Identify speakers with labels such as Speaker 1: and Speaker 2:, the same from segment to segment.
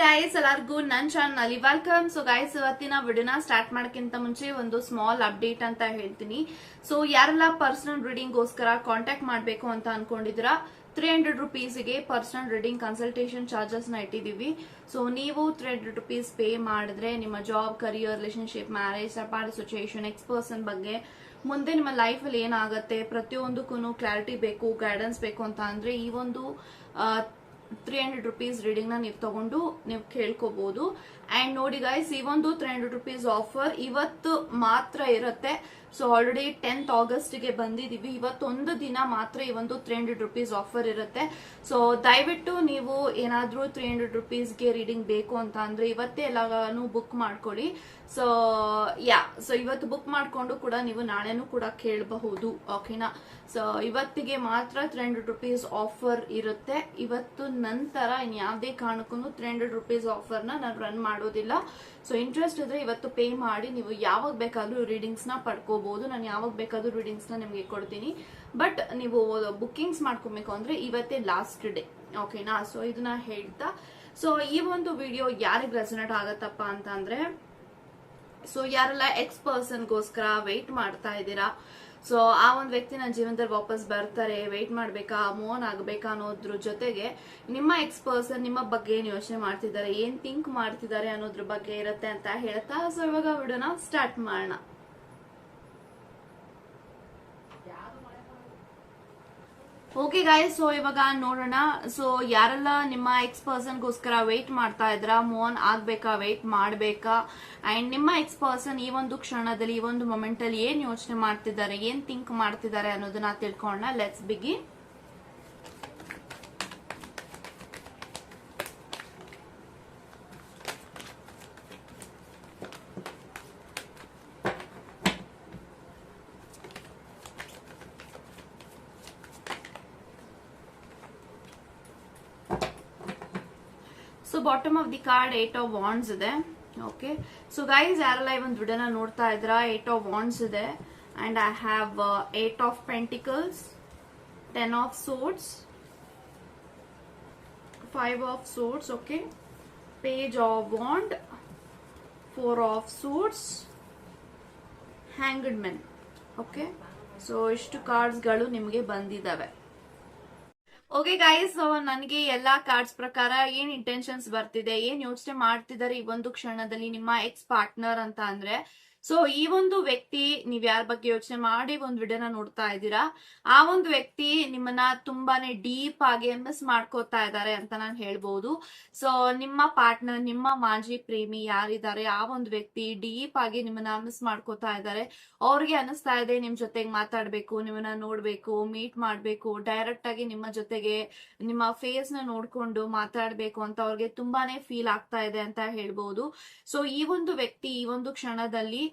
Speaker 1: Guys ಎಲ್ಲರಿಗೂ ನನ್ channel welcome so guys ಇವತ್ತಿನ ವಿಡಿಯೋನ ಸ್ಟಾರ್ಟ್ ಮಾಡೋಕ್ಕಿಂತ ಮುಂಚೆ ಒಂದು ಸ್ಮಾಲ್ ಅಪ್ಡೇಟ್ ಅಂತ ಹೇಳ್ತೀನಿ. ಸೊ ಯಾರೆಲ್ಲ ಪರ್ಸನಲ್ ರೀಡಿಂಗ್ ಗೋಸ್ಕರ ಕಾಂಟ್ಯಾಕ್ಟ್ ಮಾಡಬೇಕು ಅಂತ ಅನ್ಕೊಂಡಿದ್ದೀರಾ ತ್ರೀ ಹಂಡ್ರೆಡ್ ರುಪೀಸ್ಗೆ ಪರ್ಸನಲ್ ರೀಡಿಂಗ್ ಕನ್ಸಲ್ಟೇಷನ್ ಚಾರ್ಜಸ್ನ ಇಟ್ಟಿದೀವಿ ಸೊ ನೀವು ತ್ರೀ ಹಂಡ್ರೆಡ್ ರುಪೀಸ್ ಪೇ ಮಾಡಿದ್ರೆ ನಿಮ್ಮ job career relationship marriage apart situation ex person ಬಗ್ಗೆ ಮುಂದೆ ನಿಮ್ಮ ಲೈಫಲ್ಲಿ ಏನಾಗುತ್ತೆ ಪ್ರತಿಯೊಂದಕ್ಕೂ ಕ್ಲಾರಿಟಿ ಬೇಕು ಗೈಡೆನ್ಸ್ ಬೇಕು ಅಂತ ಅಂದ್ರೆ ಈ ಒಂದು ತ್ರೀ ಹಂಡ್ರೆಡ್ ರುಪೀಸ್ ರೀಡಿಂಗ್ನ ನೀವು ತೊಗೊಂಡು ನೀವು ಕೇಳ್ಕೋಬಹುದು ಅಂಡ್ ನೋಡಿ ಗೈಸ್ ಈ ಒಂದು ತ್ರೀ ಹಂಡ್ರೆಡ್ ರುಪೀಸ್ ಆಫರ್ ಇವತ್ತು ಮಾತ್ರ ಇರುತ್ತೆ. ಸೊ ಆಲ್ರೆಡಿ ಟೆಂತ್ ಆಗಸ್ಟ್ಗೆ ಬಂದಿದೀವಿ. ಇವತ್ತೊಂದು ದಿನ ಮಾತ್ರ ಈ ಒಂದು ತ್ರೀ ಹಂಡ್ರೆಡ್ ರುಪೀಸ್ ಆಫರ್ ಇರುತ್ತೆ. ಸೊ ದಯವಿಟ್ಟು ನೀವು ಏನಾದರೂ ತ್ರೀ ಹಂಡ್ರೆಡ್ ರುಪೀಸ್ಗೆ ರೀಡಿಂಗ್ ಬೇಕು ಅಂತ ಅಂದರೆ ಇವತ್ತೇ ಎಲ್ಲಾನು ಬುಕ್ ಮಾಡ್ಕೊಳ್ಳಿ. ಸೊ ಯಾ ಸೊ ಇವತ್ತು ಬುಕ್ ಮಾಡಿಕೊಂಡು ಕೂಡ ನೀವು ನಾಳೆನೂ ಕೂಡ ಕೇಳಬಹುದು. ಓಕೆನಾ ಸೊ ಇವತ್ತಿಗೆ ಮಾತ್ರ ತ್ರೀ ಹಂಡ್ರೆಡ್ ರುಪೀಸ್ ಆಫರ್ ಇರುತ್ತೆ. ಇವತ್ತು ನಂತರ ಇನ್ ಯಾವುದೇ ಕಾರಣಕ್ಕೂ ತ್ರೀ ಹಂಡ್ರೆಡ್ ರುಪೀಸ್ ಆಫರ್ನ ನಾನು ರನ್ ಮಾಡೋದಿಲ್ಲ. ಸೊ ಇಂಟ್ರೆಸ್ಟ್ ಇದ್ರೆ ಇವತ್ತು ಪೇ ಮಾಡಿ ನೀವು ಯಾವಾಗ ಬೇಕಾದ್ರೂ ರೀಡಿಂಗ್ಸ್ನ ಪಡ್ಕೋಬಹುದು ನಾನು ಯಾವಾಗ ಬೇಕಾದ್ರೂ ರೀಡಿಂಗ್ಸ್ನ ನಿಮಗೆ ಕೊಡ್ತೀನಿ. ಬಟ್ ನೀವು ಬುಕ್ಕಿಂಗ್ಸ್ ಮಾಡ್ಕೊಬೇಕು ಅಂದ್ರೆ ಇವತ್ತೇ ಲಾಸ್ಟ್ ಡೇ ಓಕೆನಾ ಸೊ ಇದನ್ನ ಹೇಳ್ತಾ. ಸೊ ಈ ಒಂದು ವಿಡಿಯೋ ಯಾರಿಗೆ ರೆಸನೇಟ್ ಆಗತ್ತಪ್ಪ ಅಂತ ಅಂದ್ರೆ ಸೊ ಯಾರೆಲ್ಲ ಎಕ್ಸ್ ಪರ್ಸನ್ಗೋಸ್ಕರ ವೆಯ್ಟ್ ಮಾಡ್ತಾ ಇದ್ದೀರಾ? ಸೊ ಆ ಒಂದು ವ್ಯಕ್ತಿ ನನ್ನ ಜೀವನದಲ್ಲಿ ವಾಪಸ್ ಬರ್ತಾರೆ ವೆಯ್ಟ್ ಮಾಡ್ಬೇಕಾ ಮೋನ್ ಆಗ್ಬೇಕಾ ಅನ್ನೋದ್ರ ಜೊತೆಗೆ ನಿಮ್ಮ ಎಕ್ಸ್ ಪರ್ಸನ್ ನಿಮ್ಮ ಬಗ್ಗೆ ಏನ್ ಯೋಚನೆ ಮಾಡ್ತಿದ್ದಾರೆ, ಏನ್ ಥಿಂಕ್ ಮಾಡ್ತಿದ್ದಾರೆ ಅನ್ನೋದ್ರ ಬಗ್ಗೆ ಇರುತ್ತೆ ಅಂತ ಹೇಳ್ತಾ ಸೊ ಇವಾಗ ವಿಡಿಯೋನ ಸ್ಟಾರ್ಟ್ ಮಾಡೋಣ. ಓಕೆ ಗಾಯ್ಸ್ ಸೊ ಇವಾಗ ನೋಡೋಣ. ಸೊ ಯಾರೆಲ್ಲ ನಿಮ್ಮ ಎಕ್ಸ್ ಪರ್ಸನ್ಗೋಸ್ಕರ ವೆಯ್ಟ್ ಮಾಡ್ತಾ ಇದ್ರ ಮೋನ್ ಆಗ್ಬೇಕಾ ವೆಯ್ಟ್ ಮಾಡ್ಬೇಕಾ? ಅಂಡ್ ನಿಮ್ಮ ಎಕ್ಸ್ ಪರ್ಸನ್ ಈ ಒಂದು ಕ್ಷಣದಲ್ಲಿ, ಈ ಒಂದು ಮೊಮೆಂಟ್ ಅಲ್ಲಿ ಏನ್ ಯೋಚನೆ ಮಾಡ್ತಿದ್ದಾರೆ, ಏನ್ ಥಿಂಕ್ ಮಾಡ್ತಿದ್ದಾರೆ ಅನ್ನೋದನ್ನ ತಿಳ್ಕೊಳ್ಳೋಣ. ಲೆಟ್ಸ್ ಬಿಗಿ bottom of the card eight of wands ಇದೆ. ಓಕೆ ಸೊ ಗೈಸ್ ಯಾರೆಲ್ಲ ಈ ಒಂದು ವಿಡಿಯೋನ ನೋಡ್ತಾ ಇದ್ರ? ಏಟ್ ಆಫ್ ವಾಂಡ್ಸ್ ಇದೆ. And I have eight of pentacles ten of swords five of swords okay page of wand four of swords hanged men okay so ಇಷ್ಟು ಕಾರ್ಡ್ಸ್ಗಳು ನಿಮಗೆ ಬಂದಿದ್ದಾವೆ ಓಕೆ ಗೈಸ್ ನನಗೆ ಎಲ್ಲಾ ಕಾರ್ಡ್ಸ್ ಪ್ರಕಾರ ಏನ್ ಇಂಟೆನ್ಷನ್ಸ್ ಬರ್ತಿದೆ, ಏನ್ ಯೋಚನೆ ಮಾಡ್ತಿದ್ದಾರೆ ಈ ಒಂದು ಕ್ಷಣದಲ್ಲಿ ನಿಮ್ಮ ಎಕ್ಸ್ ಪಾರ್ಟ್ನರ್ ಅಂತ ಅಂದ್ರೆ ಸೊ ಈ ಒಂದು ವ್ಯಕ್ತಿ ನೀವ್ ಯಾರ ಬಗ್ಗೆ ಯೋಚನೆ ಮಾಡಿ ಒಂದು ವಿಡಿಯೋನ ನೋಡ್ತಾ ಇದ್ದೀರಾ? ಆ ಒಂದು ವ್ಯಕ್ತಿ ನಿಮ್ಮನ್ನ ತುಂಬಾನೇ ಡೀಪ್ ಆಗಿ ಮಿಸ್ ಮಾಡ್ಕೋತಾ ಇದ್ದಾರೆ ಅಂತ ನಾನು ಹೇಳ್ಬಹುದು ಸೊ ನಿಮ್ಮ ಪಾರ್ಟ್ನರ್, ನಿಮ್ಮ ಮಾಜಿ ಪ್ರೇಮಿ ಯಾರಿದ್ದಾರೆ? ಆ ಒಂದು ವ್ಯಕ್ತಿ ಡೀಪ್ ಆಗಿ ನಿಮ್ಮನ್ನ ಮಿಸ್ ಮಾಡ್ಕೋತಾ ಇದ್ದಾರೆ. ಅವ್ರಿಗೆ ಅನಿಸ್ತಾ ಇದೆ, ನಿಮ್ ಜೊತೆಗೆ ಮಾತಾಡ್ಬೇಕು, ನಿಮ್ಮನ್ನ ನೋಡ್ಬೇಕು, ಮೀಟ್ ಮಾಡ್ಬೇಕು, ಡೈರೆಕ್ಟ್ ಆಗಿ ನಿಮ್ಮ ಜೊತೆಗೆ ನಿಮ್ಮ ಫೇಸ್ನ ನೋಡ್ಕೊಂಡು ಮಾತಾಡ್ಬೇಕು ಅಂತ ಅವ್ರಿಗೆ ತುಂಬಾನೇ ಫೀಲ್ ಆಗ್ತಾ ಇದೆ ಅಂತ ಹೇಳ್ಬಹುದು ಸೊ ಈ ಒಂದು ವ್ಯಕ್ತಿ ಈ ಒಂದು ಕ್ಷಣದಲ್ಲಿ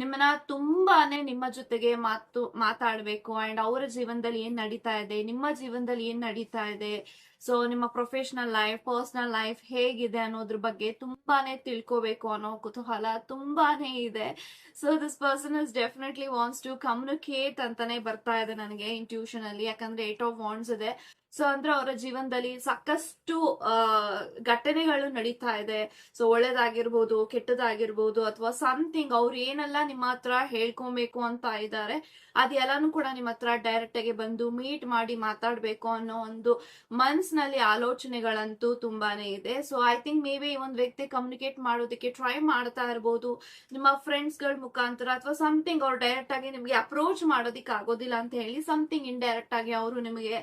Speaker 1: ನಿಮ್ಮನ್ನ ತುಂಬಾನೇ ನಿಮ್ಮ ಜೊತೆಗೆ ಮಾತು, ಮಾತಾಡ್ಬೇಕು ಅಂಡ್ ಅವರ ಜೀವನದಲ್ಲಿ ಏನ್ ನಡೀತಾ ಇದೆ, ನಿಮ್ಮ ಜೀವನದಲ್ಲಿ ಏನ್ ನಡೀತಾ ಇದೆ ಸೊ ನಿಮ್ಮ ಪ್ರೊಫೆಷನಲ್ ಲೈಫ್ ಪರ್ಸನಲ್ ಲೈಫ್ ಹೇಗಿದೆ ಅನ್ನೋದ್ರ ಬಗ್ಗೆ ತುಂಬಾನೇ ತಿಳ್ಕೋಬೇಕು ಅನ್ನೋ ಕುತೂಹಲ ತುಂಬಾನೇ ಇದೆ. So this person is definitely wants to communicate ಅಂತಾನೆ ಬರ್ತಾ ಇದೆ ನನಗೆ ಟ್ಯೂಷನ್ ಅಲ್ಲಿ, ಯಾಕಂದ್ರೆ ಏಟ್ ಆಫ್ ವಾಂಡ್ಸ್ ಇದೆ. ಸೊ ಅಂದ್ರೆ ಅವರ ಜೀವನದಲ್ಲಿ ಸಾಕಷ್ಟು ಘಟನೆಗಳು ನಡೀತಾ ಇದೆ. ಸೊ ಒಳ್ಳೇದಾಗಿರ್ಬೋದು, ಕೆಟ್ಟದಾಗಿರ್ಬೋದು ಅಥವಾ ಸಮಥಿಂಗ್ ಅವ್ರು ಏನೆಲ್ಲ ನಿಮ್ಮ ಹತ್ರ ಹೇಳ್ಕೊಬೇಕು ಅಂತ ಇದ್ದಾರೆ. ಅದೆಲ್ಲಾನು ಕೂಡ ನಿಮ್ಮ ಹತ್ರ ಡೈರೆಕ್ಟ್ ಆಗಿ ಬಂದು ಮೀಟ್ ಮಾಡಿ ಮಾತಾಡ್ಬೇಕು ಅನ್ನೋ ಒಂದು ಮನ್ಸ್ನಲ್ಲಿ ಆಲೋಚನೆಗಳಂತೂ ತುಂಬಾನೇ ಇದೆ. So I think maybe ಒಂದು ವ್ಯಕ್ತಿ ಕಮ್ಯುನಿಕೇಟ್ ಮಾಡೋದಕ್ಕೆ ಟ್ರೈ ಮಾಡ್ತಾ ಇರ್ಬೋದು. ನಿಮ್ಮ ಫ್ರೆಂಡ್ಸ್ಗಳ ಮುಖಾಂತರ ಅಥವಾ ಸಮಥಿಂಗ್ ಅವ್ರು ಡೈರೆಕ್ಟ್ ಆಗಿ ನಿಮ್ಗೆ ಅಪ್ರೋಚ್ ಮಾಡೋದಿಕ್ ಆಗೋದಿಲ್ಲ ಅಂತ ಹೇಳಿ ಸಮಥಿಂಗ್ ಇಂಡೈರೆಕ್ಟ್ ಆಗಿ ಅವರು ನಿಮಗೆ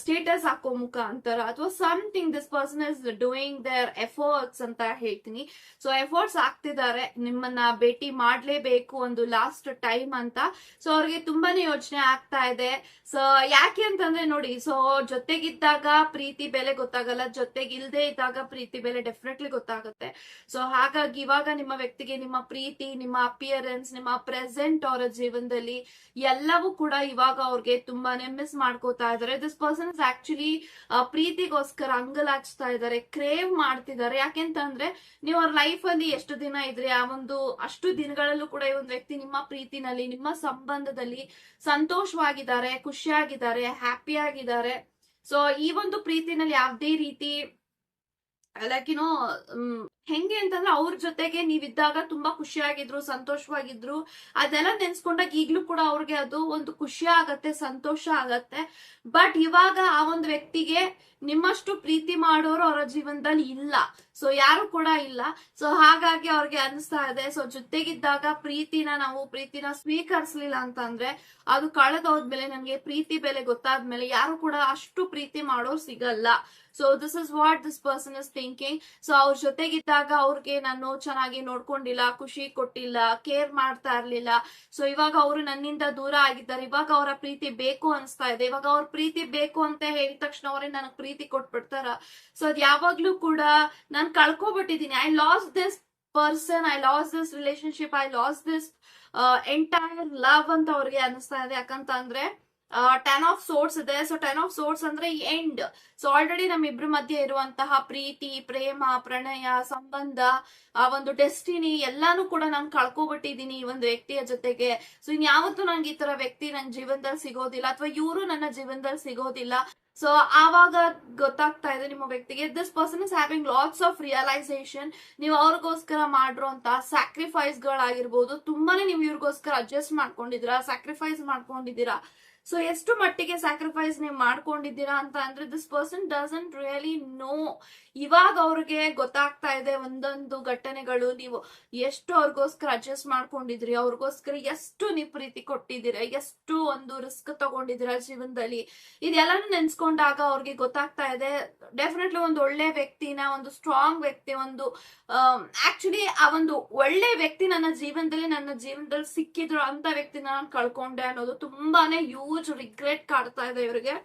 Speaker 1: ಸ್ಟೇಟಸ್ ಹಾಕೋ ಮುಖಾಂತರ ಅಥವಾ something this person is doing their efforts ಅಂತ ಹೇಳ್ತೀನಿ. ಸೊ ಎಫರ್ಟ್ಸ್ ಆಗ್ತಿದ್ದಾರೆ ನಿಮ್ಮನ್ನ ಭೇಟಿ ಮಾಡ್ಲೇಬೇಕು ಒಂದು ಲಾಸ್ಟ್ ಟೈಮ್ ಅಂತ. ಸೊ ಅವ್ರಿಗೆ ತುಂಬಾನೇ ಯೋಚನೆ ಆಗ್ತಾ ಇದೆ. ಸೊ ಯಾಕೆ ಅಂತಂದ್ರೆ ನೋಡಿ ಸೊ ಜೊತೆಗಿದ್ದಾಗ ಪ್ರೀತಿ ಬೆಲೆ ಗೊತ್ತಾಗಲ್ಲ, ಜೊತೆಗಿಲ್ದೇ ಇದ್ದಾಗ ಪ್ರೀತಿ ಬೆಲೆ ಡೆಫಿನೆಟ್ಲಿ ಗೊತ್ತಾಗುತ್ತೆ. ಸೊ ಹಾಗಾಗಿ ಇವಾಗ ನಿಮ್ಮ ವ್ಯಕ್ತಿಗೆ ನಿಮ್ಮ ಪ್ರೀತಿ, ನಿಮ್ಮ ಅಪಿಯರೆನ್ಸ್ ನಿಮ್ಮ ಪ್ರೆಸೆಂಟ್ ಅವರ ಜೀವನದಲ್ಲಿ ಎಲ್ಲವೂ ಕೂಡ ಇವಾಗ ಅವ್ರಿಗೆ ತುಂಬಾನೇ ಮಿಸ್ ಮಾಡ್ಕೋತಾ ಇದಾರೆ ದಿಸ್ ಪರ್ಸನ್ ಇಸ್ ಆಕ್ಚುಲಿ ಪ್ರೀತಿಗೋಸ್ಕರ ಅಂಗಲಾಚ್ತಾ ಇದ್ದಾರೆ ಕ್ರೇವ್ ಮಾಡ್ತಿದ್ದಾರೆ. ಯಾಕೆಂತಂದ್ರೆ ನೀವು ಅವ್ರ ಲೈಫ್ ಅಲ್ಲಿ ಎಷ್ಟು ದಿನ ಇದ್ರಿ, ಆ ಒಂದು ಅಷ್ಟು ದಿನಗಳಲ್ಲೂ ಕೂಡ ಈ ಒಂದು ವ್ಯಕ್ತಿ ನಿಮ್ಮ ಪ್ರೀತಿನಲ್ಲಿ, ನಿಮ್ಮ ಸಂಬಂಧದಲ್ಲಿ ಸಂತೋಷವಾಗಿದ್ದಾರೆ, ಖುಷಿಯಾಗಿದ್ದಾರೆ ಹ್ಯಾಪಿ ಆಗಿದ್ದಾರೆ ಸೊ ಈ ಒಂದು ಪ್ರೀತಿನಲ್ಲಿ ಯಾವುದೇ ರೀತಿ ಲೈಕ್ ಏನೋ ಹೆಂಗೆ ಅಂತಂದ್ರೆ ಅವ್ರ ಜೊತೆಗೆ ನೀವಿದ್ದಾಗ ತುಂಬಾ ಖುಷಿಯಾಗಿದ್ರು, ಸಂತೋಷವಾಗಿದ್ರು. ಅದೆಲ್ಲ ನೆನ್ಸ್ಕೊಂಡಾಗ ಈಗ್ಲೂ ಕೂಡ ಅವ್ರಿಗೆ ಅದು ಒಂದು ಖುಷಿ ಆಗತ್ತೆ, ಸಂತೋಷ ಆಗತ್ತೆ. ಬಟ್ ಇವಾಗ ಆ ಒಂದು ವ್ಯಕ್ತಿಗೆ ನಿಮ್ಮಷ್ಟು ಪ್ರೀತಿ ಮಾಡೋರು ಅವರ ಜೀವನದಲ್ಲಿ ಇಲ್ಲ. ಸೊ ಯಾರು ಕೂಡ ಇಲ್ಲ. ಸೊ ಹಾಗಾಗಿ ಅವ್ರಿಗೆ ಅನಿಸ್ತಾ ಇದೆ. ಸೊ ಜೊತೆಗಿದ್ದಾಗ ಪ್ರೀತಿನ ನಾವು, ಪ್ರೀತಿನ ಸ್ವೀಕರಿಸ್ಲಿಲ್ಲ ಅಂತಂದ್ರೆ ಅದು ಕಳೆದೋದ್ಮೇಲೆ ನಮ್ಗೆ ಪ್ರೀತಿ ಬೆಲೆ ಗೊತ್ತಾದ್ಮೇಲೆ ಯಾರು ಕೂಡ ಅಷ್ಟು ಪ್ರೀತಿ ಮಾಡೋರು ಸಿಗಲ್ಲ. So this is what this person is thinking so ಅವ್ರ ಜೊತೆಗಿದ್ದಾಗ ಅವ್ರಿಗೆ ನಾನು ಚೆನ್ನಾಗಿ ನೋಡ್ಕೊಂಡಿಲ್ಲ, ಖುಷಿ ಕೊಟ್ಟಿಲ್ಲ ಕೇರ್ ಮಾಡ್ತಾ ಇರ್ಲಿಲ್ಲ. ಸೊ ಇವಾಗ ಅವರು ನನ್ನಿಂದ ದೂರ ಆಗಿದ್ದಾರೆ. ಇವಾಗ ಅವರ ಪ್ರೀತಿ ಬೇಕು ಅನಿಸ್ತಾ ಇದೆ. ಇವಾಗ ಅವ್ರ ಪ್ರೀತಿ ಬೇಕು ಅಂತ ಹೇಳಿದ ತಕ್ಷಣ ಅವರೇ ನನಗೆ ಪ್ರೀತಿ ಕೊಟ್ಬಿಡ್ತಾರ. ಸೊ ಅದ್ ಯಾವಾಗ್ಲೂ ಕೂಡ ನಾನ್ ಕಳ್ಕೊಬಿಟ್ಟಿದ್ದೀನಿ I lost this person I lost this relationship I lost this entire love ಅಂತ ಅವ್ರಿಗೆ ಅನಿಸ್ತಾ ಇದೆ. ಯಾಕಂತ ಅಂದ್ರೆ ಟೆನ್ ಆಫ್ ಸೋರ್ಸ್ ಇದೆ. ಸೊ ಟೆನ್ ಆಫ್ ಸೋರ್ಸ್ ಅಂದ್ರೆ ಎಂಡ್ ಸೊ ಆಲ್ರೆಡಿ ನಮ್ಮಿಬ್ರ ಮಧ್ಯೆ ಇರುವಂತಹ ಪ್ರೀತಿ, ಪ್ರೇಮ, ಪ್ರಣಯ, ಸಂಬಂಧ, ಆ, ಒಂದು ಡೆಸ್ಟಿನಿ ಎಲ್ಲಾನು ಕೂಡ ನಾನು ಕಳ್ಕೊಬಿಟ್ಟಿದ್ದೀನಿ ಈ ಒಂದು ವ್ಯಕ್ತಿಯ ಜೊತೆಗೆ. ಸೊ ಇನ್ಯಾವತ್ತೂ ನಂಗೆ ಈ ತರ ವ್ಯಕ್ತಿ ನನ್ನ ಜೀವನದಲ್ಲಿ ಸಿಗೋದಿಲ್ಲ ಅಥವಾ ಇವರು ನನ್ನ ಜೀವನದಲ್ಲಿ ಸಿಗೋದಿಲ್ಲ. ಸೊ ಆವಾಗ ಗೊತ್ತಾಗ್ತಾ ಇದೆ ನಿಮ್ಮ ವ್ಯಕ್ತಿಗೆ this person is having lots of realisation ನೀವು ಅವ್ರಿಗೋಸ್ಕರ ಮಾಡಿರೋಂತ ಸ್ಯಾಕ್ರಿಫೈಸ್ ಗಳಾಗಿರ್ಬೋದು. ತುಂಬಾನೇ ನೀವು ಇವ್ರಿಗೋಸ್ಕರ ಅಡ್ಜಸ್ಟ್ ಮಾಡ್ಕೊಂಡಿದ್ದೀರಾ ಸ್ಯಾಕ್ರಿಫೈಸ್ ಮಾಡ್ಕೊಂಡಿದ್ದೀರಾ. ಸೊ ಎಷ್ಟು ಮಟ್ಟಿಗೆ ಸ್ಯಾಕ್ರಿಫೈಸ್ ನೀವು ಮಾಡ್ಕೊಂಡಿದ್ದೀರಾ ಅಂತ ಅಂದ್ರೆ this person doesn't really know ಇವಾಗ ಅವ್ರಿಗೆ ಗೊತ್ತಾಗ್ತಾ ಇದೆ ಒಂದೊಂದು ಘಟನೆಗಳು. ನೀವು ಎಷ್ಟು ಅವ್ರಿಗೋಸ್ಕರ ಅಡ್ಜಸ್ಟ್ ಮಾಡ್ಕೊಂಡಿದ್ರಿ, ಅವ್ರಿಗೋಸ್ಕರ ಎಷ್ಟು ನೀವು ಪ್ರೀತಿ ಕೊಟ್ಟಿದ್ದೀರಾ, ಎಷ್ಟು ಒಂದು ರಿಸ್ಕ್ ತಗೊಂಡಿದ್ದೀರಾ ಜೀವನದಲ್ಲಿ. ಇದೆಲ್ಲಾನು ನೆನ್ಸ್ಕೊಂಡಾಗ ಅವ್ರಿಗೆ ಗೊತ್ತಾಗ್ತಾ ಇದೆ. ಡೆಫಿನೆಟ್ಲಿ ಒಂದು ಒಳ್ಳೆ ವ್ಯಕ್ತಿನ, ಒಂದು ಸ್ಟ್ರಾಂಗ್ ವ್ಯಕ್ತಿ, ಒಂದು ಆಕ್ಚುಲಿ ಆ ಒಂದು ಒಳ್ಳೆ ವ್ಯಕ್ತಿ ನನ್ನ ಜೀವನದಲ್ಲಿ ನನ್ನ ಜೀವನದಲ್ಲಿ ಸಿಕ್ಕಿದ್ರು ಅಂತ ವ್ಯಕ್ತಿನ ನಾನು ಕಳ್ಕೊಂಡೆ ಅನ್ನೋದು ತುಂಬಾನೇ ಯೂಜ್ ರಿಗ್ರೆಟ್ ಕಾಡ್ತಾ ಇದೆ ಇವರಿಗೆ.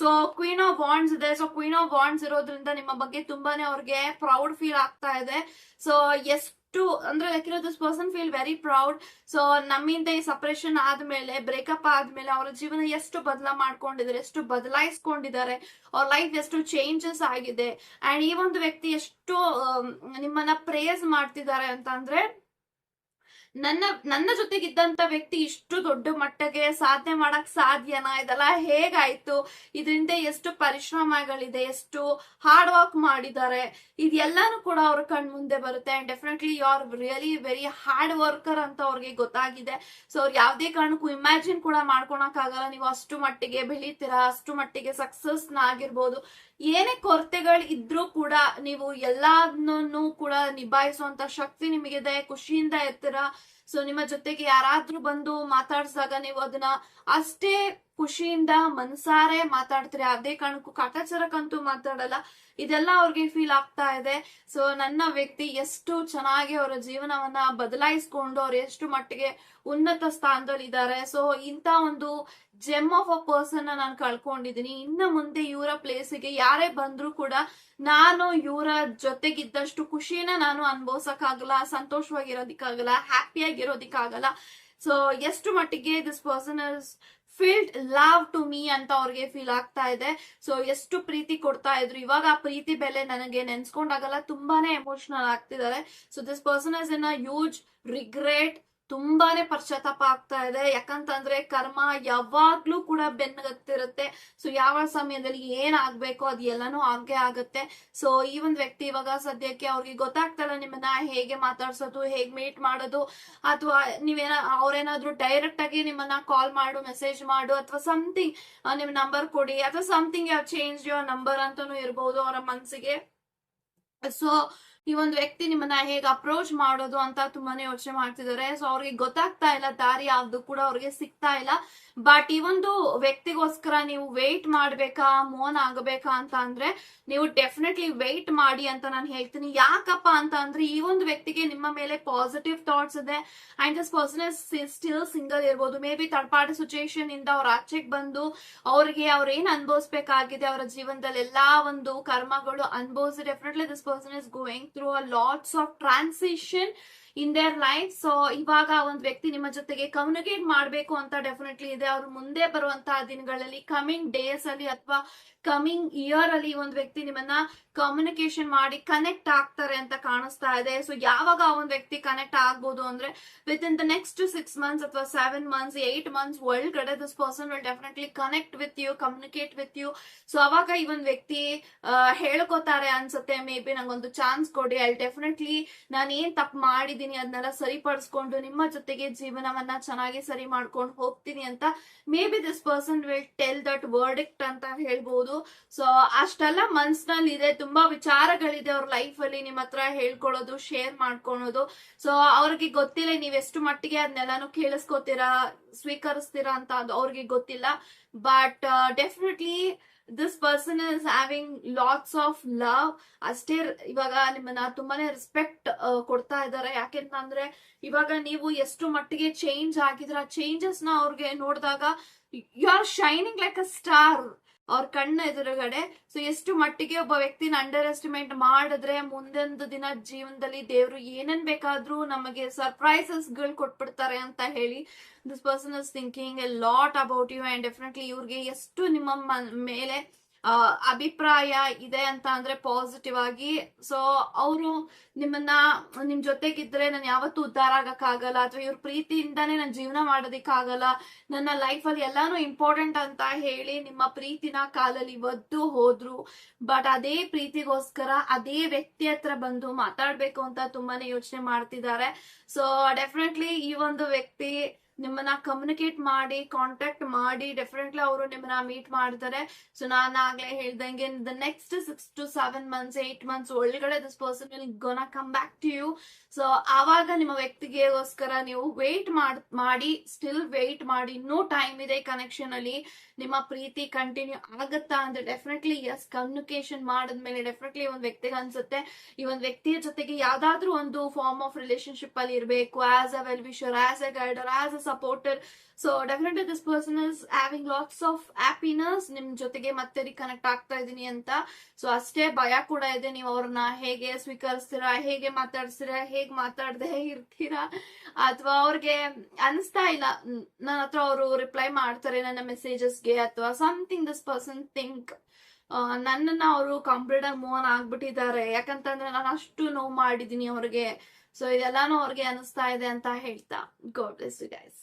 Speaker 1: ಸೊ ಕ್ವೀನ್ ಆಫ್ ಬಾಂಡ್ಸ್ ಇದೆ. ಸೊ ಕ್ವೀನ್ ಆಫ್ ಬಾಂಡ್ಸ್ ಇರೋದ್ರಿಂದ ನಿಮ್ಮ ಬಗ್ಗೆ ತುಂಬಾನೇ ಅವ್ರಿಗೆ ಪ್ರೌಡ್ ಫೀಲ್ ಆಗ್ತಾ ಇದೆ. ಸೊ ಎಷ್ಟು, ಅಂದ್ರೆ like this person feel very proud so ನಮ್ಮಿಂದ ಈ ಸಪರೇಷನ್ ಆದ್ಮೇಲೆ ಬ್ರೇಕಪ್ ಆದ್ಮೇಲೆ ಅವರ ಜೀವನ ಎಷ್ಟು ಬದಲ ಮಾಡ್ಕೊಂಡಿದ್ದಾರೆ, ಎಷ್ಟು ಬದಲಾಯಿಸ್ಕೊಂಡಿದ್ದಾರೆ, ಅವ್ರ ಲೈಫ್ ಎಷ್ಟು ಚೇಂಜಸ್ ಆಗಿದೆ. ಅಂಡ್ ಈ ಒಂದು ವ್ಯಕ್ತಿ ಎಷ್ಟು ನಿಮ್ಮನ್ನ ಪ್ರೇಸ್ ಮಾಡ್ತಿದ್ದಾರೆ ಅಂತ ಅಂದ್ರೆ ನನ್ನ ನನ್ನ ಜೊತೆಗಿದ್ದಂತ ವ್ಯಕ್ತಿ ಇಷ್ಟು ದೊಡ್ಡ ಮಟ್ಟಕ್ಕೆ ಸಾಧನೆ ಮಾಡಕ್ ಸಾಧ್ಯನಾ? ಇದೆಲ್ಲ ಹೇಗಾಯ್ತು? ಇದರಿಂದ ಎಷ್ಟು ಪರಿಶ್ರಮಗಳಿದೆ? ಎಷ್ಟು ಹಾರ್ಡ್ ವರ್ಕ್ ಮಾಡಿದ್ದಾರೆ? ಇದೆಲ್ಲಾನು ಕೂಡ ಅವ್ರ ಕಣ್ ಮುಂದೆ ಬರುತ್ತೆ. And definitely are really very hard worker ಅಂತ ಅವ್ರಿಗೆ ಗೊತ್ತಾಗಿದೆ. ಸೊ ಅವ್ರು ಯಾವ್ದೇ ಕಾರಣಕ್ಕೂ ಇಮ್ಯಾಜಿನ್ ಕೂಡ ಮಾಡ್ಕೊಳಕ್ ಆಗಲ್ಲ ನೀವು ಅಷ್ಟು ಮಟ್ಟಿಗೆ ಬೆಳಿತೀರಾ? ಅಷ್ಟು ಮಟ್ಟಿಗೆ ಸಕ್ಸಸ್ ಆಗಿರ್ಬೋದು. ಏನೇ ಕೊರತೆಗಳು ಇದ್ರೂ ಕೂಡ ನೀವು ಎಲ್ಲಾನು ಕೂಡ ನಿಭಾಯಿಸುವಂತ ಶಕ್ತಿ ನಿಮಗಿದೆ, ಖುಷಿಯಿಂದ ಇರ್ತೀರ? ಸೊ ನಿಮ್ಮ ಜೊತೆಗೆ ಯಾರಾದ್ರೂ ಬಂದು ಮಾತಾಡ್ಸಿದಾಗ ನೀವು ಅದನ್ನ ಅಷ್ಟೇ ಖುಷಿಯಿಂದ ಮನ್ಸಾರೆ ಮಾತಾಡ್ತಾರೆ. ಯಾವ್ದೇ ಕಾರಣಕ್ಕೂ ಕಾಟಾಚಾರಕ್ಕಂತೂ ಮಾತಾಡಲ್ಲ. ಇದೆಲ್ಲ ಅವ್ರಿಗೆ ಫೀಲ್ ಆಗ್ತಾ ಇದೆ. ಸೊ ನನ್ನ ವ್ಯಕ್ತಿ ಎಷ್ಟು ಚೆನ್ನಾಗಿ ಅವರ ಜೀವನವನ್ನ ಬದಲಾಯಿಸ್ಕೊಂಡು ಅವ್ರು ಎಷ್ಟು ಮಟ್ಟಿಗೆ ಉನ್ನತ ಸ್ಥಾನದಲ್ಲಿ ಇದ್ದಾರೆ. ಸೊ ಇಂತ ಒಂದು ಜೆಮ್ ಆಫ್ ಅ ಪರ್ಸನ್ ನಾನು ಕಳ್ಕೊಂಡಿದೀನಿ ಇನ್ನು ಮುಂದೆ ಇವರ ಪ್ಲೇಸಿಗೆ ಯಾರೇ ಬಂದ್ರು ಕೂಡ ನಾನು ಇವರ ಜೊತೆಗಿದ್ದಷ್ಟು ಖುಷಿನ ನಾನು ಅನ್ಭವ್ಸಕ್ಕಾಗಲ್ಲ, ಸಂತೋಷವಾಗಿರೋದಿಕ್ಕಾಗಲ್ಲ ಹ್ಯಾಪಿಯಾಗಿರೋದಿಕ್ಕಾಗಲ್ಲ ಸೊ ಎಷ್ಟು ಮಟ್ಟಿಗೆ this person is feeled love to me ಅಂತ ಅವ್ರಿಗೆ ಫೀಲ್ ಆಗ್ತಾ ಇದೆ. ಸೊ ಎಷ್ಟು ಪ್ರೀತಿ ಕೊಡ್ತಾ ಇದ್ರು. ಇವಾಗ ಆ ಪ್ರೀತಿ ಬೆಲೆ ನನಗೆ ನೆನ್ಸ್ಕೊಂಡಾಗಲ್ಲ ತುಂಬಾನೇ ಎಮೋಷನಲ್ ಆಗ್ತಿದ್ದಾರೆ. So this person is in a huge regret ತುಂಬಾನೇ ಪಶ್ಚಾತ್ತಾಪ ಆಗ್ತಾ ಇದೆ. ಯಾಕಂತಂದ್ರೆ ಕರ್ಮ ಯಾವಾಗ್ಲೂ ಕೂಡ ಬೆನ್ನಗತ್ತಿರುತ್ತೆ. ಸೊ ಯಾವ ಸಮಯದಲ್ಲಿ ಏನ್ ಆಗ್ಬೇಕು ಅದು ಎಲ್ಲಾನು ಆಗೇ ಆಗುತ್ತೆ. ಸೊ ಈ ಒಂದು ವ್ಯಕ್ತಿ ಇವಾಗ ಸದ್ಯಕ್ಕೆ ಅವ್ರಿಗೆ ಗೊತ್ತಾಗ್ತಲ್ಲ ನಿಮ್ಮನ್ನ ಹೇಗೆ ಮಾತಾಡ್ಸೋದು, ಹೇಗ್ ಮೀಟ್ ಮಾಡೋದು, ಅಥವಾ ನೀವೇನ, ಅವ್ರೇನಾದ್ರೂ ಡೈರೆಕ್ಟ್ ಆಗಿ ನಿಮ್ಮನ್ನ ಕಾಲ್ ಮಾಡು ಮೆಸೇಜ್ ಮಾಡು, ಅಥವಾ ಸಮಥಿಂಗ್ ನಿಮ್ ನಂಬರ್ ಕೊಡಿ, ಅಥವಾ ಸಮಥಿಂಗ್ ಯಾವ ಚೇಂಜ್ ಯುವರ್ ನಂಬರ್ ಅಂತಾನು ಇರಬಹುದು ಅವರ ಮನ್ಸಿಗೆ. ಸೊ ಈ ಒಂದು ವ್ಯಕ್ತಿ ನಿಮ್ಮನ್ನ ಹೇಗೆ ಅಪ್ರೋಚ್ ಮಾಡೋದು ಅಂತ ತುಂಬಾನೇ ಯೋಚನೆ ಮಾಡ್ತಿದ್ದಾರೆ. ಸೊ ಅವ್ರಿಗೆ ಗೊತ್ತಾಗ್ತಾ ಇಲ್ಲ, ದಾರಿ ಯಾವ್ದು ಕೂಡ ಅವ್ರಿಗೆ ಸಿಗ್ತಾ ಇಲ್ಲ. ಬಟ್ ಈ ಒಂದು ವ್ಯಕ್ತಿಗೋಸ್ಕರ ನೀವು ವೆಯ್ಟ್ ಮಾಡ್ಬೇಕಾ ಮೋನ್ ಆಗಬೇಕಾ ಅಂತ ಅಂದ್ರೆ, ನೀವು ಡೆಫಿನೆಟ್ಲಿ ವೆಯ್ಟ್ ಮಾಡಿ ಅಂತ ನಾನು ಹೇಳ್ತೀನಿ. ಯಾಕಪ್ಪ ಅಂತ ಅಂದ್ರೆ, ಈ ಒಂದು ವ್ಯಕ್ತಿಗೆ ನಿಮ್ಮ ಮೇಲೆ ಪಾಸಿಟಿವ್ ಥಾಟ್ಸ್ ಇದೆ. And this person is still single ಇರ್ಬೋದು. ಮೇ ಬಿ ತಡ್ಪಾಡಿ ಸಿಚುಯೇಷನ್ ಇಂದ ಅವ್ರ ಆಚೆಗೆ ಬಂದು ಅವ್ರಿಗೆ ಅವ್ರ ಏನ್ ಅನ್ಭವಿಸ್ಬೇಕಾಗಿದೆ, ಅವರ ಜೀವನದಲ್ಲಿ ಎಲ್ಲಾ ಒಂದು ಕರ್ಮಗಳು ಅನ್ಭವಿಸಿ definitely this person is going going through a lots of transition in their life so ಇವಾಗ ಒಂದು ವ್ಯಕ್ತಿ ನಿಮ್ಮ ಜೊತೆಗೆ ಕಮ್ಯುನಿಕೇಟ್ ಮಾಡಬೇಕು ಅಂತ ಡೆಫಿನೆಟ್ಲಿ ಇದೆ. ಅವ್ರು ಮುಂದೆ ಬರುವಂತಹ ದಿನಗಳಲ್ಲಿ ಕಮಿಂಗ್ ಡೇಸ್ ಅಲ್ಲಿ ಅಥವಾ ಕಮಿಂಗ್ ಇಯರ್ ಅಲ್ಲಿ ಒಂದು ವ್ಯಕ್ತಿ ನಿಮ್ಮನ್ನ ಕಮ್ಯುನಿಕೇಶನ್ ಮಾಡಿ ಕನೆಕ್ಟ್ ಆಗ್ತಾರೆ ಅಂತ ಕಾಣಿಸ್ತಾ ಇದೆ. ಸೊ ಯಾವಾಗ ಆ ಒಂದು ವ್ಯಕ್ತಿ ಕನೆಕ್ಟ್ ಆಗ್ಬೋದು ಅಂದ್ರೆ within the next six months ಅಥವಾ ಸೆವೆನ್ ಮಂತ್ಸ್ ಏಟ್ ಮಂತ್ಸ್ ಒಳಗಡೆ this person will definitely connect with you communicate with you so ಅವಾಗ ಈ ಒಂದು ವ್ಯಕ್ತಿ ಹೇಳ್ಕೊತಾರೆ ಅನ್ಸುತ್ತೆ. ಮೇ ಬಿ ನಂಗೊಂದು ಚಾನ್ಸ್ ಕೊಡಿ. ಐ ಡೆಫಿನೆಟ್ಲಿ ನಾನು ಏನ್ ತಪ್ಪು ಮಾಡಿದೀನಿ ಅದನ್ನೆಲ್ಲ ಸರಿಪಡಿಸ್ಕೊಂಡು ನಿಮ್ಮ ಜೊತೆಗೆ ಜೀವನವನ್ನ ಚೆನ್ನಾಗಿ ಸರಿ ಮಾಡ್ಕೊಂಡು ಹೋಗ್ತೀನಿ ಅಂತ maybe this person will tell that verdict ಅಂತ ಹೇಳ್ಬಹುದು ಸೊ ಅಷ್ಟೆಲ್ಲ ಮನ್ಸ್ನಲ್ಲಿ ಇದೆ ತುಂಬಾ ವಿಚಾರಗಳಿದೆ ಅವ್ರ ಲೈಫ್ ಅಲ್ಲಿ ನಿಮ್ಮ ಹತ್ರ ಹೇಳ್ಕೊಳ್ಳೋದು ಶೇರ್ ಮಾಡ್ಕೊಳೋದು ಸೊ ಅವ್ರಿಗೆ ಗೊತ್ತಿಲ್ಲ, ನೀವ್ ಎಷ್ಟು ಮಟ್ಟಿಗೆ ಅದನ್ನೆಲ್ಲಾನು ಕೇಳಿಸ್ಕೊತೀರಾ, ಸ್ವೀಕರಿಸ್ತೀರಾ ಅಂತ ಅವ್ರಿಗೆ ಗೊತ್ತಿಲ್ಲ. But definitely this person is having lots of love ಅಷ್ಟೇ ಇವಾಗ ನಿಮ್ಮನ್ನ ತುಂಬಾನೇ ರೆಸ್ಪೆಕ್ಟ್ ಕೊಡ್ತಾ ಇದ್ದಾರೆ. ಯಾಕೆಂತಂದ್ರೆ ಇವಾಗ ನೀವು ಎಷ್ಟು ಮಟ್ಟಿಗೆ ಚೇಂಜ್ ಆಗಿದ್ರ ಚೇಂಜಸ್ನ ಅವ್ರಿಗೆ ನೋಡಿದಾಗ you are shining like a star ಅವ್ರ ಕಣ್ಣ ಎದುರುಗಡೆ. ಸೊ ಎಷ್ಟು ಮಟ್ಟಿಗೆ ಒಬ್ಬ ವ್ಯಕ್ತಿನ ಅಂಡರ್ ಎಸ್ಟಿಮೇಟ್ ಮಾಡಿದ್ರೆ ಮುಂದೊಂದು ದಿನ ಜೀವನದಲ್ಲಿ ದೇವರು ಏನೇನ್ ಬೇಕಾದ್ರೂ ನಮಗೆ ಸರ್ಪ್ರೈಸಸ್ಗಳು ಕೊಟ್ಬಿಡ್ತಾರೆ ಅಂತ ಹೇಳಿ this person is thinking a lot about you and definitely ಇವ್ರಿಗೆ ಎಷ್ಟು ನಿಮ್ಮ ಮೇಲೆ ಅಭಿಪ್ರಾಯ ಇದೆ ಅಂತ ಅಂದ್ರೆ ಪಾಸಿಟಿವ್ ಆಗಿ. ಸೊ ಅವರು ನಿಮ್ಮನ್ನ, ನಿಮ್ ಜೊತೆಗಿದ್ರೆ ನಾನು ಯಾವತ್ತೂ ಉದ್ಧಾರ ಆಗಕ್ಕಾಗಲ್ಲ, ಅಥವಾ ಇವ್ರ ಪ್ರೀತಿಯಿಂದಾನೇ ನಾನು ಜೀವನ ಮಾಡೋದಿಕ್ಕಾಗಲ್ಲ, ನನ್ನ ಲೈಫ್ ಅಲ್ಲಿ ಎಲ್ಲಾನು ಇಂಪಾರ್ಟೆಂಟ್ ಅಂತ ಹೇಳಿ ನಿಮ್ಮ ಪ್ರೀತಿನ ಕಾಲಲ್ಲಿ ಒದ್ದು ಹೋದ್ರು. ಬಟ್ ಅದೇ ಪ್ರೀತಿಗೋಸ್ಕರ ಅದೇ ವ್ಯಕ್ತಿ ಹತ್ರ ಬಂದು ಮಾತಾಡ್ಬೇಕು ಅಂತ ತುಂಬಾನೇ ಯೋಚನೆ ಮಾಡ್ತಿದ್ದಾರೆ. ಸೊ ಡೆಫಿನೆಟ್ಲಿ ಈ ಒಂದು ವ್ಯಕ್ತಿ ನಿಮ್ಮನ್ನ ಕಮ್ಯುನಿಕೇಟ್ ಮಾಡಿ ಕಾಂಟ್ಯಾಕ್ಟ್ ಮಾಡಿ ಡೆಫಿನೆಟ್ಲಿ ಅವರು ನಿಮ್ಮನ್ನ ಮೀಟ್ ಮಾಡ್ತಾರೆ. ಸೊ ನಾನು ಆಗ್ಲೇ ಹೇಳ್ದಂಗೆ the next six to seven months eight months ಒಳಗಡೆ this person will gonna come back to you so ಆವಾಗ ನಿಮ್ಮ ವ್ಯಕ್ತಿಗೆಗೋಸ್ಕರ ನೀವು ವೇಟ್ ಮಾಡಿ ಸ್ಟಿಲ್ ವೇಟ್ ಮಾಡಿ, ಇನ್ನೂ ಟೈಮ್ ಇದೆ ಕನೆಕ್ಷನ್ ಅಲ್ಲಿ. ನಿಮ್ಮ ಪ್ರೀತಿ ಕಂಟಿನ್ಯೂ ಆಗತ್ತಾ ಅಂದ್ರೆ ಡೆಫಿನೆಟ್ಲಿ ಎಸ್ ಕಮ್ಯುನಿಕೇಶನ್ ಮಾಡಿದ್ಮೇಲೆ ಡೆಫಿನೆಟ್ಲಿ ಒಂದ್ ವ್ಯಕ್ತಿಗೆ ಅನ್ಸುತ್ತೆ. ಈ ಒಂದ್ ವ್ಯಕ್ತಿಯ ಜೊತೆಗೆ ಯಾವ್ದಾದ್ರು ಒಂದು ಫಾರ್ಮ್ ಆಫ್ ರಿಲೇಶನ್ಶಿಪ್ ಅಲ್ಲಿ ಇರಬೇಕು as a well wisher as a guider as a supporter so definitely this person is having lots of happiness ನಿಮ್ ಜೊತೆಗೆ ಮತ್ತೆ ರೀಕನೆಕ್ಟ್ ಆಗ್ತಾ ಇದ್ದೀನಿ ಅಂತ. ಸೊ ಅಷ್ಟೇ ಭಯ ಕೂಡ ಇದೆ. ನೀವು ಅವ್ರನ್ನ ಹೇಗೆ ಸ್ವೀಕರಿಸ್ತೀರಾ, ಹೇಗೆ ಮಾತಾಡ್ತೀರಾ ಹೇಗ್ ಮಾತಾಡದೆ ಇರ್ತೀರಾ ಅಥವಾ ಅವ್ರಿಗೆ ಅನಿಸ್ತಾ ಇಲ್ಲ. ನನ್ನ ಹತ್ರ ಅವರು ರಿಪ್ಲೈ ಮಾಡ್ತಾರೆ, ನನ್ನ ಮೆಸೇಜಸ್ಗೆ ಅಥವಾ ಸಮಥಿಂಗ್ ದಿಸ್ ಪರ್ಸನ್ ಥಿಂಕ್ ನನ್ನನ್ನ ಅವರು ಕಂಪ್ಲೀಟ್ ಆಗಿ ಮೂವ್ ಆನ್ ಆಗ್ಬಿಟ್ಟಿದ್ದಾರೆ. ಯಾಕಂತಂದ್ರೆ ನಾನು ಅಷ್ಟು ನೋವು ಮಾಡಿದೀನಿ ಅವ್ರಿಗೆ. ಸೊ ಇದೆಲ್ಲಾನು ಅವ್ರಿಗೆ ಅನಿಸ್ತಾ ಇದೆ ಅಂತ ಹೇಳ್ತಾ ಗೋಡ್ ಬ್ಲೆಸ್ ಯು ಗೈಸ್